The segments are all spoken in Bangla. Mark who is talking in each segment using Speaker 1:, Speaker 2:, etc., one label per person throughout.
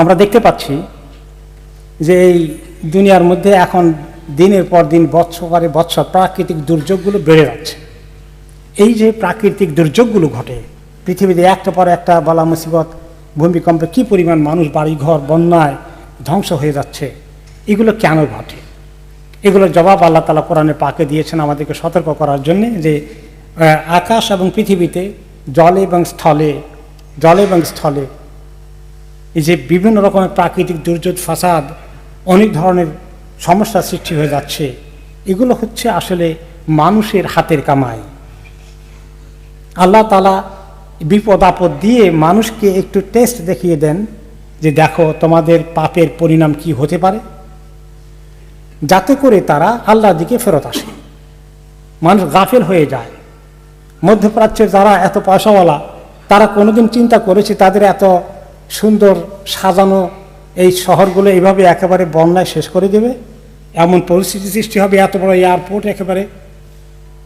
Speaker 1: আমরা দেখতে পাচ্ছি যে এই দুনিয়ার মধ্যে এখন দিনের পর দিন বৎসরে বৎসর প্রাকৃতিক দুর্যোগগুলো বেড়ে যাচ্ছে। এই যে প্রাকৃতিক দুর্যোগগুলো ঘটে, পৃথিবীতে একটা পর একটা বলা মুসিবত, ভূমিকম্পে কী পরিমাণ মানুষ বাড়িঘর বন্যায় ধ্বংস হয়ে যাচ্ছে, এগুলো কেন ঘটে? এগুলোর জবাব আল্লাহ তালা কোরআনে পাকে দিয়েছেন আমাদেরকে সতর্ক করার জন্যে যে আকাশ এবং পৃথিবীতে জলে এবং স্থলে, জলে এবং স্থলে যে বিভিন্ন রকমের প্রাকৃতিক দুর্যোগ, ফাসাদ, অনেক ধরনের সমস্যার সৃষ্টি হয়ে যাচ্ছে, এগুলো হচ্ছে আসলে মানুষের হাতের কামাই। আল্লাহ তালা বিপদ আপদ দিয়ে মানুষকে একটু টেস্ট দেখিয়ে দেন যে দেখো তোমাদের পাপের পরিণাম কি হতে পারে। যাতে করে তারা আল্লাহর দিকে ফেরত আসে। মানুষ গাফেল হয়ে যায়। মধ্যপ্রাচ্যের যারা এত পয়সাওয়ালা, তারা কোনোদিন চিন্তা করেছে তাদের এত সুন্দর সাজানো এই শহরগুলো এইভাবে একেবারে বন্যায় শেষ করে দেবে। এমন পরিস্থিতি সৃষ্টি হবে, এত বড় এয়ারপোর্ট একেবারে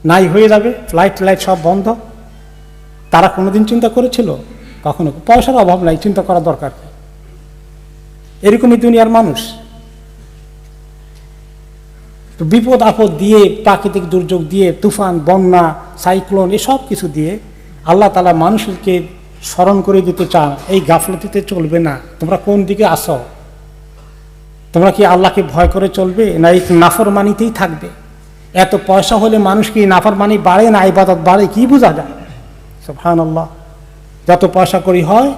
Speaker 1: নাই হয়ে যাবে ফ্লাইট ফ্লাইট সব বন্ধ। তারা কোনোদিন চিন্তা করেছিল? কখনো। পয়সার অভাব নাই, চিন্তা করা দরকার এরকমই দুনিয়ার মানুষ। তো বিপদ আপদ দিয়ে, প্রাকৃতিক দুর্যোগ দিয়ে, তুফান, বন্যা, সাইক্লোন, এসব কিছু দিয়ে আল্লাহ তালা মানুষকে স্মরণ করে দিতে চান এই গাফলতিতে চলবে না। তোমরা কোন দিকে আসো? তোমরা কি আল্লাহকে ভয় করে চলবে? না, এই নাফরমানিতেই থাকবে। এত পয়সা হলে মানুষ কি নাফরমানি বাড়ে না, ইবাদত বাড়ে, কি বোঝা যায়? সুবহান আল্লাহ যত পয়সা করি হয়,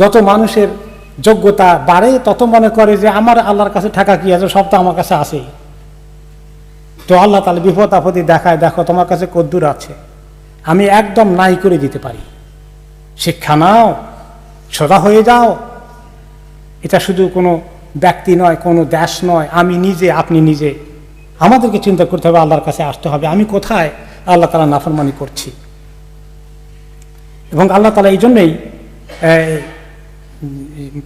Speaker 1: যত মানুষের যোগ্যতা বাড়ে, তত মনে করে যে আমার আল্লাহর কাছে টাকা কি আছে, সব তো আমার কাছে আসেই তো আল্লাহ তাহলে বিপদ আপদে দেখায়, দেখো তোমার কাছে কদ্দুর আছে। আমি একদম নাই করে দিতে পারি। শিক্ষা নাও, সোজা হয়ে যাও। এটা শুধু কোনো ব্যক্তি নয়, কোনো দেশ নয়, আমি নিজে, আপনি নিজে। আমাদেরকে চিন্তা করতে হবে, আল্লাহর কাছে আসতে হবে, আমি কোথায় আল্লাহ তালা নাফরমানি করছি। এবং আল্লাহ তালা এই জন্যই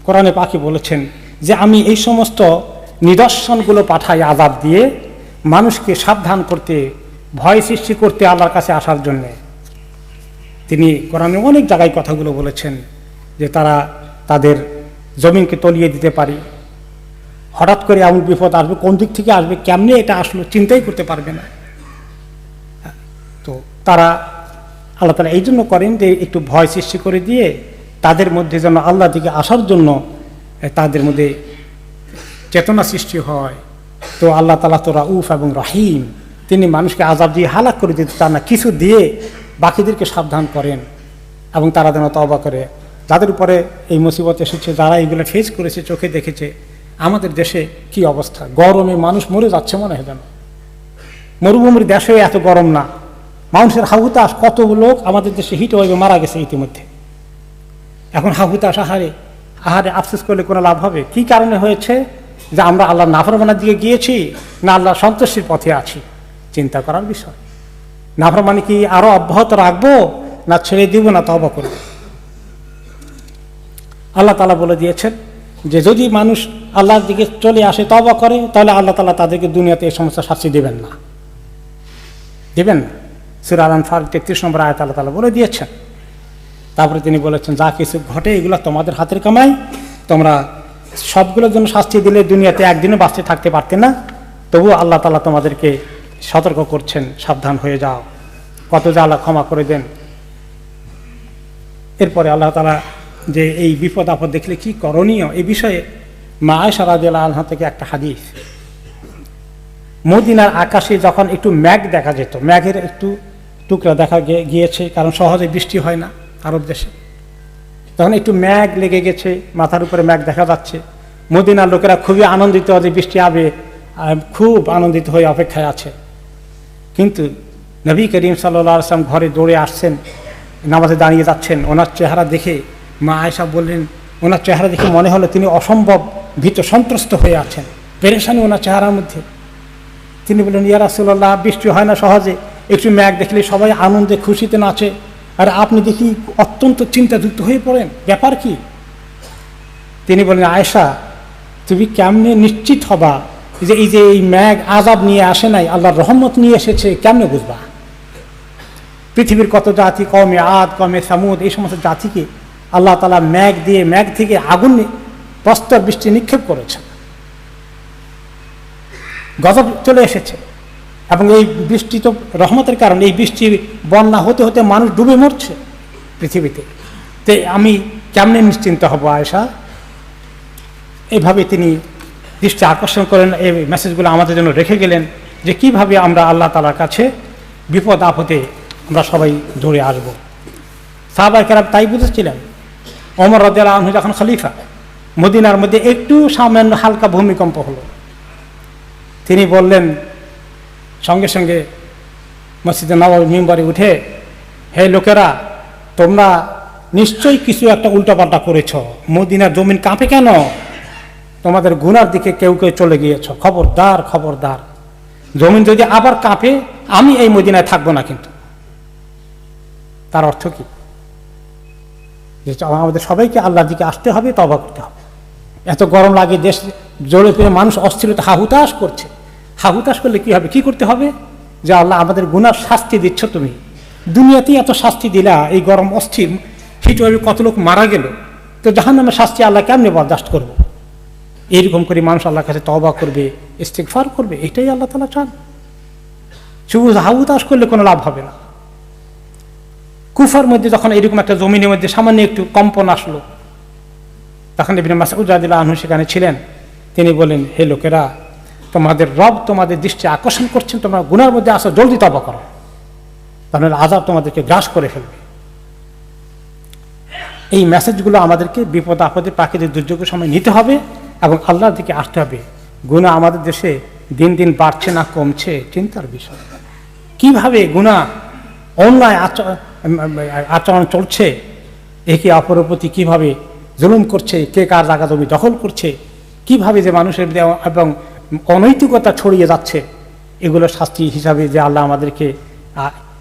Speaker 1: কোরআনে পাখি বলেছেন যে আমি এই সমস্ত নিদর্শনগুলো পাঠাই আজাব দিয়ে, মানুষকে সাবধান করতে, ভয় সৃষ্টি করতে আল্লাহর কাছে আসার জন্যে। তিনি কোরআনে অনেক জায়গায় কথাগুলো বলেছেন যে তারা তাদের জমিনকে তলিয়ে দিতে পারি। হঠাৎ করে এমন বিপদ আসবে, কোন দিক থেকে আসবে, কেমনে এটা আসলো চিন্তাই করতে পারবে না। তো তারা আল্লাহ তালা এই জন্য করেন যে একটু ভয় সৃষ্টি করে দিয়ে তাদের মধ্যে যেন আল্লাহ দিকে আসার জন্য তাদের মধ্যে চেতনা সৃষ্টি হয়। তো আল্লাহ তালা তো রাউফ এবং রাহিম, তিনি মানুষকে আজাব দিয়ে হালাক করে দিতে চান না, কিছু দিয়ে বাকিদেরকে সাবধান করেন এবং তারা যেন তবা করে। যাদের উপরে এই মুসিবত এসেছে, যারা এইগুলো ফেস করেছে, চোখে দেখেছে, আমাদের দেশে কি অবস্থা? গরমে মানুষ মরে যাচ্ছে মনে হয় যেন। মরুভূমির দেশে এত গরম না। মানুষের হাহুতাস কত লোক আমাদের দেশে হিট ওয়েভে মারা গেছে ইতিমধ্যে। এখন হাহুতাস আহারে আহারে আফসোস করলে কোনো লাভ হবে? কি কারণে হয়েছে? যে আমরা আল্লাহ নাফরমানার দিকে গিয়েছি, না আল্লাহ সন্তুষ্টির পথে আছি? চিন্তা করার বিষয়। নাফরমানি কি আরও অব্যাহত রাখব, না ছেড়ে দিব, না তবা করব। আল্লাহ তালা বলে দিয়েছেন যে, যদি মানুষ আল্লাহর দিকে চলে আসে তবা করে, তাহলে আল্লাহ তালা তাদেরকে দুনিয়াতে এই সমস্ত শাস্তি দেবেন না। দেবেন না। সুর আলম ফার তেত্রিশ নম্বর আয়াত আল্লাহ তালা বলে দিয়েছেন। তারপরে তিনি বলেছেন, যা কিছু ঘটে, এগুলো তোমাদের হাতের কামাই। তোমরা সবগুলোর জন্য শাস্তি দিলে দুনিয়াতে একদিনও বাঁচতে থাকতে পারতে না। তবুও আল্লাহ তালা তোমাদেরকে সতর্ক করছেন, সাবধান হয়ে যাও। কত আল্লাহ ক্ষমা করে দেন। এরপরে আল্লাহ তালা যে এই বিপদ আপদ দেখলে কি করণীয় এই বিষয়ে মা আয়সা আনহা থেকে একটা হাদিস। মদিনার আকাশে যখন একটু ম্যাঘ দেখা যেত ম্যাঘের একটু টুকরা দেখা গিয়েছে, কারণ সহজে বৃষ্টি হয় না আরব দেশে। তখন একটু ম্যাঘ লেগে গেছে, মাথার উপরে ম্যাঘ দেখা যাচ্ছে। মদিনার লোকেরা খুবই আনন্দিত যে বৃষ্টি আবে খুব আনন্দিত হয়ে অপেক্ষায় আছে। কিন্তু নবী করিম সাল্লা আসলাম ঘরে দৌড়ে আসছেন, নামাজে দাঁড়িয়ে যাচ্ছেন। ওনার চেহারা দেখে মা আয়সা বললেন, ওনার চেহারা দেখে মনে হলো তিনি অসম্ভব ভীত, সন্ত্রস্ত হয়ে আছেন। পেরেশানি ওনার চেহারার মধ্যে। তিনি বললেন, ইয়া রাসুল্লাহ বৃষ্টি হয় না সহজে। একটু ম্যাঘ দেখলে সবাই আনন্দে খুশিতে নাচে। আর আপনি দেখি অত্যন্ত চিন্তাযুক্ত হয়ে পড়েন। ব্যাপার কি? তিনি বলেন আয়েশা, তুমি কেমনে নিশ্চিত হবা যে এই যে এই ম্যাঘ আজাব নিয়ে আসে নাই, আল্লাহর রহমত নিয়ে এসেছে, কেমনে বুঝবা? পৃথিবীর কত জাতি কমে আদ কমে সামুদ, এই সমস্ত জাতিকে আল্লাহ তালা ম্যাঘ দিয়ে ম্যাঘ থেকে আগুন প্রস্তর বৃষ্টি নিক্ষেপ করেছেন। গজব চলে এসেছে। এবং এই বৃষ্টি তো রহমতের কারণে, এই বৃষ্টি বন্যা হতে হতে মানুষ ডুবে মরছে পৃথিবীতে। তো আমি কেমনে নিশ্চিন্ত হব আয়সা এইভাবে তিনি দৃষ্টি আকর্ষণ করেন, এই মেসেজগুলো আমাদের জন্য রেখে গেলেন যে কীভাবে আমরা আল্লাহ তালার কাছে বিপদ, আপদে আমরা সবাই দৌড়ে আসব। সাহাবাই কেরাম তাই বুঝেছিলেন। অমর রদিয়াল আহমু যখন খলিফা, মদিনার মধ্যে একটু সামান্য হালকা ভূমিকম্প হলো। তিনি বললেন, সঙ্গে সঙ্গে মসজিদে নবাব মেম্বারে উঠে, হে লোকেরা, তোমরা নিশ্চয়ই কিছু একটা উল্টাপাল্টা করেছ। মদিনার জমিন কাঁপে কেন? তোমাদের গুনার দিকে কেউ কেউ চলে গিয়েছ। খবরদার খবরদার। জমিন যদি আবার কাঁপে, আমি এই মদিনায় থাকব না কিন্তু। তার অর্থ কি? যে আমাদের সবাইকে আল্লাহর দিকে আসতে হবে তবা করতে হবে। এত গরম লাগে, দেশ জোরে পেয়ে মানুষ অস্থিরতা, হাহুতাশ করছে। হাহুতাশ করলে কি হবে? কি করতে হবে? যে আল্লাহ আমাদের গুনার শাস্তি দিচ্ছ তুমি। দুনিয়াতেই এত শাস্তি দিলা, এই গরম অস্থির। হিটওয়েভে কত লোক মারা গেল। তো জাহান নামের শাস্তি আল্লাহ কেমনে বরদাস্ত করব? এইরকম করে মানুষ আল্লাহর কাছে তবা করবে ইস্তেকফার করবে, এটাই আল্লাহ তালা চান। শুধু হাহুতাশ করলে কোনো লাভ হবে না। কুফার মধ্যে যখন এরকম একটা জমিনের মধ্যে সামান্য একটু কম্পন আসলো, তখন ইবিন মাসউদ রাদিল্লাহ আনহু সেখানে ছিলেন। তিনি বলেন হে লোকেরা, তোমাদের রব তোমাদের দৃষ্টি আকর্ষণ করছেন, তোমরা গুনার মধ্যে আসো, জলদি তবা করো। তাহলে আজাব তোমাদেরকে গ্রাস করে ফেলবে। এই মেসেজগুলো আমাদেরকে বিপদ আপদে, প্রাকৃতিক দুর্যোগের সময় নিতে হবে। এবং আল্লাহর দিকে আসতে হবে। গুণা আমাদের দেশে দিন দিন বাড়ছে না কমছে, চিন্তার বিষয়। কীভাবে গুণা অন্যায় আচরণ আচরণ চলছে, একে অপরের প্রতি কীভাবে জুলুম করছে, কে কার জায়গা জমি দখল করছে, কীভাবে যে মানুষের এবং অনৈতিকতা ছড়িয়ে যাচ্ছে, এগুলো শাস্তি হিসাবে যে আল্লাহ আমাদেরকে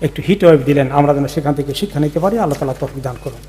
Speaker 1: একটু হিট ওয়েভ দিলেন, আমরা যেন সেখান থেকে শিক্ষা নিতে পারি, আল্লাহ তালা তফিক দান করুন।